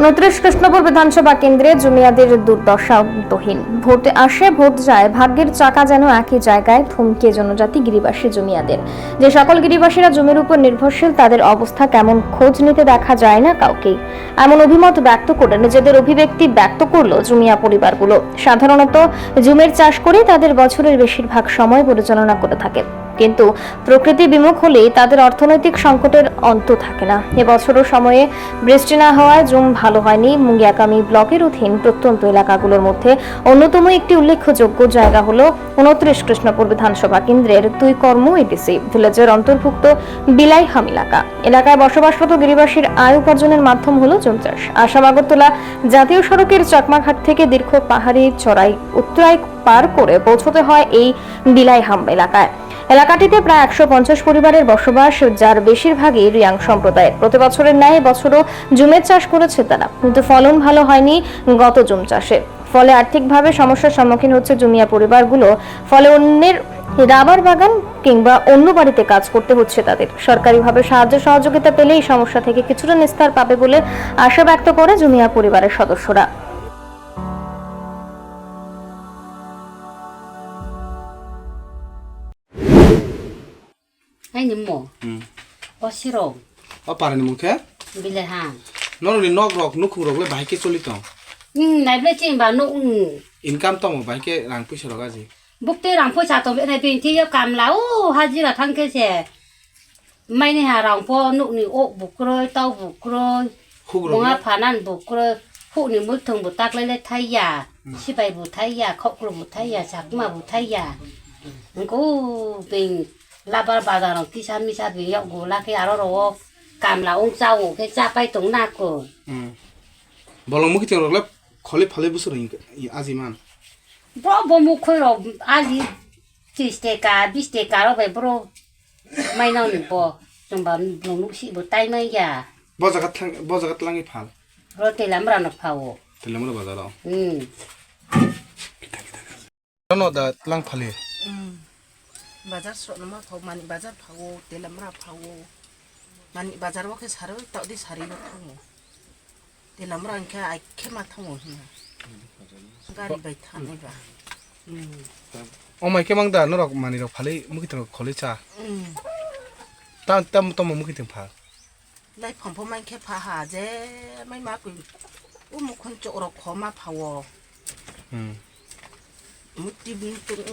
উনত্রিশ কৃষ্ণপুর বিধানসভা কেন্দ্রে জুমিয়াদের দুর্দশা অন্তহীন ভোটে আসে, ভোট যায়, ভাগ্যের চাকা যেন একই জায়গায় থমকে জনজাতি গিরিবাসী জমিয়াদের। যে সকল গিরিবাসীরা জমির উপর নির্ভরশীল, তাদের অবস্থা কেমন খোঁজ নিতে দেখা যায় না কাউকেই। এমন অভিমত ব্যক্ত করে নিজেদের অভিব্যক্তি ব্যক্ত করল জুমিয়া পরিবারগুলো। সাধারণত জুমের চাষ করেই তাদের বছরের বেশিরভাগ সময় পরিচালনা করে থাকে। কিন্তু প্রকৃতি বিমুখ হলেই তাদের অর্থনৈতিক সংকটের অন্ত থাকে না। এবছরও সময়ে বৃষ্টি না হওয়ায় জুম ভালো হয়নি মুঙ্গিয়াকামি ব্লকের অধীন প্রত্যন্ত এলাকাগুলোর মধ্যে। অন্যতম একটি উল্লেখযোগ্য জায়গা হলো উনত্রিশ কৃষ্ণপুর বিধানসভা কেন্দ্রের দুই কর্ম এডিসি ভিলেজের অন্তর্ভুক্ত বিলাইহাম এলাকা। এলাকায় বসবাসরত গিরিবাসীর আয় উপার্জনের মাধ্যম হলো জুম চাষ। আসাম আগরতলা জাতীয় সড়কের চাকমাঘাট থেকে দীর্ঘ পাহাড়ি চড়াই উত্তরায় পার করে পৌঁছতে হয় এই বিলাইহাম এলাকায়। এলাকাটিতে প্রায় একশো পঞ্চাশ পরিবারের বসবাস, যার বেশিরভাগই রিয়াং সম্প্রদায়ের। প্রতি বছরের ন্যায় বছরও জুমের চাষ করেছে তারা, কিন্তু ফলন ভালো হয়নি গত জুম চাষে। ফলে আর্থিকভাবে সমস্যার সম্মুখীন হচ্ছে জুমিয়া পরিবারগুলো, ফলে অন্যের রাবার বাগান কিংবা অন্য বাড়িতে কাজ করতে হচ্ছে তাদের। সরকারিভাবে সাহায্য সহযোগিতা পেলে এই সমস্যা থেকে কিছুটা নিস্তার পাবে বলে আশা ব্যক্ত করে জুমিয়া পরিবারের সদস্যরা। এই নিম্মো অসিরো অপারে নিমু কে বিলে হ্যাঁ নরলি নগ রক নুখু রকলে ভাইকে চলিত হুম নাইবলে চিনবা নো উম ইনকাম তম ভাইকে রাং পয়সা রক আজি বুকতে রাং পয়সা তবে নাই বিন থি কাম লাও হাজিরা থাংকে সে মাইনি হা রাং পো নুকনি ও বুকরো তাও বুকরো মঙা ফানান বুকরো phụ nữ mỗi thường một tác lấy lấy thay giả si bài một thay giả khóc một thay giả sạc mà một thay giả cũng bình labar badarong kisan misat bi yok gola ke aro ro kamla ung chau ke cha pai tung na ko bolong mu kiting roglap khole phale busur ing aziman bro bo mu khoi ro azi tiste ka biste ka ro be bro mai na ni bo jomba blong nu si bo tai mai ya bojagat lang bojagat langi phal ro te lamra na phao te lamra badaro hm kita kita no da lang phale 음. bazar so noma phau mani bazar phau telam ra phau mani bazar wa ke saro tau di sari no thong telam ra angka ai ke ma thong hi gari bai than ne ba o mai ke mang da no rok mani rok pali mu ki thong koli cha ta ta mu to mu ki thong pha lai pompo mai ke pha ha je mai ma ku u mu khon chok rok kho ma pauo. muti bintung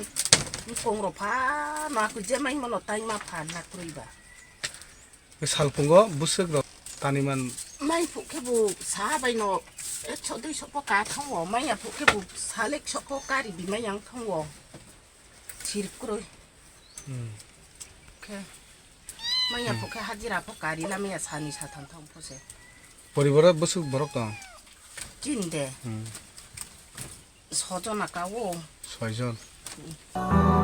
kong ropa ma aku je mai mono tai ma pan nak riba sal pungo busuk ro tani man mai pu ke bu sa bai no e cho dei so ka thong wo mai ya pu ke bu sa lek so ko ka ri bi mai yang thong wo chir kro hm ke mai ya pu ke hajira pu ka ri na mai ya sa ni sa thong thong pu se পরিবাৰত বস্তু বৰক তিনদে সজন আঁকাও 快走。